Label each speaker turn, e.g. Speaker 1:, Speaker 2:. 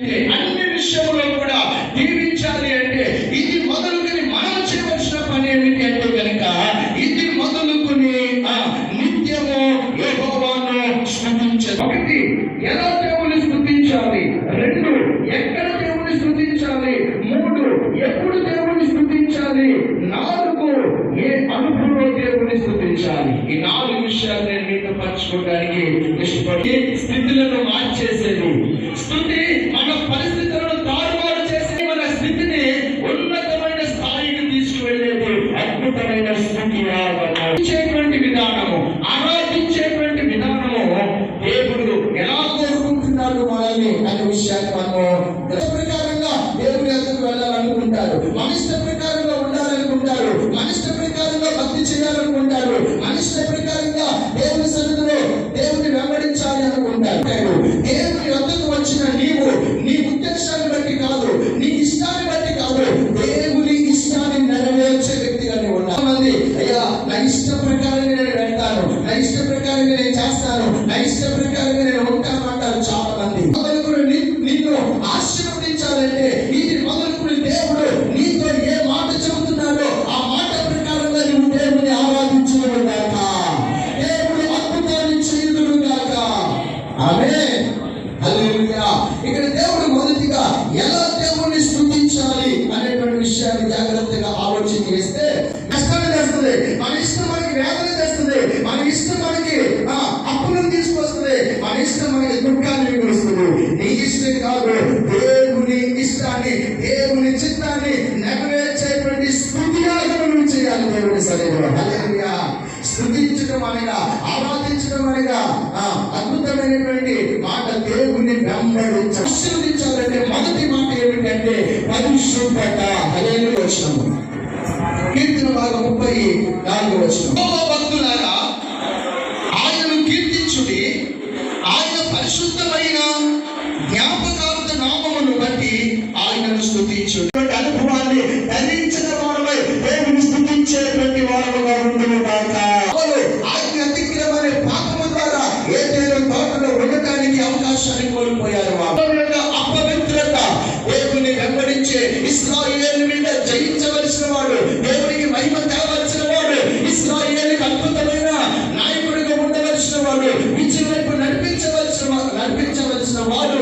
Speaker 1: అన్ని విషయంలో కూడా దీవించాలి అంటే ఇది మొదలుకొని మనం చేయవలసిన పని ఏమిటి అంటే కనుక ఇది మొదలుకొని ఆ నిత్యము యహోవాను స్తుతించాలి ఒకటి ఎలా దేవుని స్మృతించాలి రెండు ఎక్కడ దేవుని స్మృతించాలి మూడు ఎప్పుడు దేవుని స్మృతించాలి నాలుగు ఏ అనుభవంలో దేవుని స్మృతించాలి ఈ నాలుగు విషయాలు నేను ఇష్టపడి స్థితులను మార్చేసేది. స్థుతి మన పరిస్థితులను తారుమారు చేసి మన స్థితిని ఉన్నతమైన స్థాయికి తీసుకువెళ్ళేది అద్భుతమైన స్థితి ఆరాధించేటువంటి విధానము ఆరాధించేటువంటి విధానము దేవుడు ఎలా కోరుకుంటున్నాడు మనల్ని అనే విషయాన్ని మనము ప్రకారంగా దేవుడి ఎదుకు వెళ్ళాలనుకుంటారు మన ఇష్ట ప్రకారంగా ఉండాలనుకుంటారు మన ఇష్ట ప్రకారంగా భక్తి చేయాలనుకుంటారు మన ఇష్ట ప్రకారంగా వెంబడించాలి అనుకుంటారు. దేవుని వద్దకు వచ్చిన నీవు నీ ఉద్దేశాన్ని బట్టి కాదు నీ ఇష్టాన్ని బట్టి కాదు దేవుని ఇష్టాన్ని నెరవేర్చే వ్యక్తిగా నీవు ఉన్నావు మంది అయ్యా నా ఇష్ట ప్రకారంగా నేను వెళ్తాను నా ఇష్ట ప్రకారంగా నేను చేస్తాను నా ఇష్ట ప్రకారంగా నేను ఉంటాను ఇక్కడ దేవుడు మొదటిగా ఎలా దేవుణ్ణి స్థుతించాలి అనేటువంటి విషయాన్ని జాగ్రత్తగా ఆలోచన చేస్తే కష్టాన్ని తెస్తుంది. మన ఇష్టం మనకి వేదన తెస్తుంది. మన ఇష్టం మనకి అప్పులను తీసుకొస్తుంది. మన ఇష్టం మనకి దుఃఖాన్ని మిగులుస్తుంది నీ ఇష్టం కాదు. దేవుని ఇష్టాన్ని దేవుని చిత్తాన్ని నెరవేర్చేటువంటి స్థుతియాగం నువ్వు చేయాలి దేవుని సన్నిధిలో. స్థుతించడం అనగా ఆరాధించడం అనగా అద్భుతమైనటువంటి మాట దేవుని వెంబడించ ఆశీర్వదించాలంటే మొదటి మాట ఏమిటంటే పరిశుభ్రత హలేలు వచ్చిన కీర్తన భాగం ముప్పై నాలుగు వచ్చిన భక్తులారా ఆయనను కీర్తించుడి ఆయన పరిశుద్ధమైన ఆశని కోల్పోయారు అపవిత్రత దేవుని వెంబడించే ఇస్రాయేల్ మీద జయించవలసిన వాడు దేవునికి మహిమ తేవలసిన వాడు ఇస్రాయేల్కి అద్భుతమైన నాయకుడిగా ఉండవలసిన వాడు విజయం వైపు నడిపించవలసిన నడిపించవలసిన వాడు